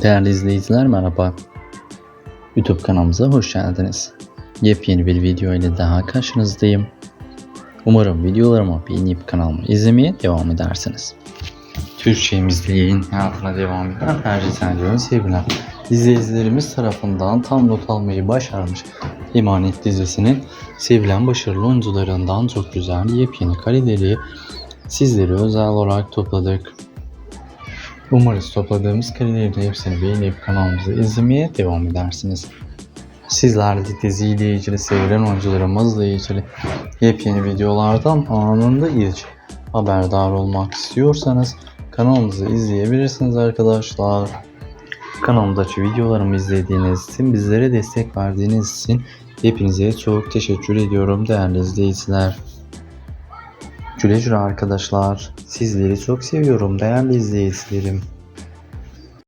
Değerli izleyiciler merhaba. YouTube kanalımıza hoş geldiniz. Yepyeni bir video ile daha karşınızdayım. Umarım videolarımı beğenip kanalımı izlemeye devam edersiniz. Türkçemizde yayın hayatına devam eden Herci Sencer'in sevgiler. İzleyicilerimiz tarafından tam not almayı başarmış İmanet dizisinin sevilen başarılı oyuncularından çok güzel yepyeni kareleri sizlere özel olarak topladık. Umarız topladığımız karelerin hepsini beğenip kanalımızı izlemeye devam edersiniz. Sizler de diziyle ilgili sevilen oyuncularımızla ilgili yepyeni videolardan anında ilk haberdar olmak istiyorsanız kanalımızı izleyebilirsiniz arkadaşlar. Kanalımdaki videolarımı izlediğiniz için, bizlere destek verdiğiniz için hepinize çok teşekkür ediyorum değerli izleyiciler. Güle arkadaşlar. Sizleri çok seviyorum değerli izleyicilerim.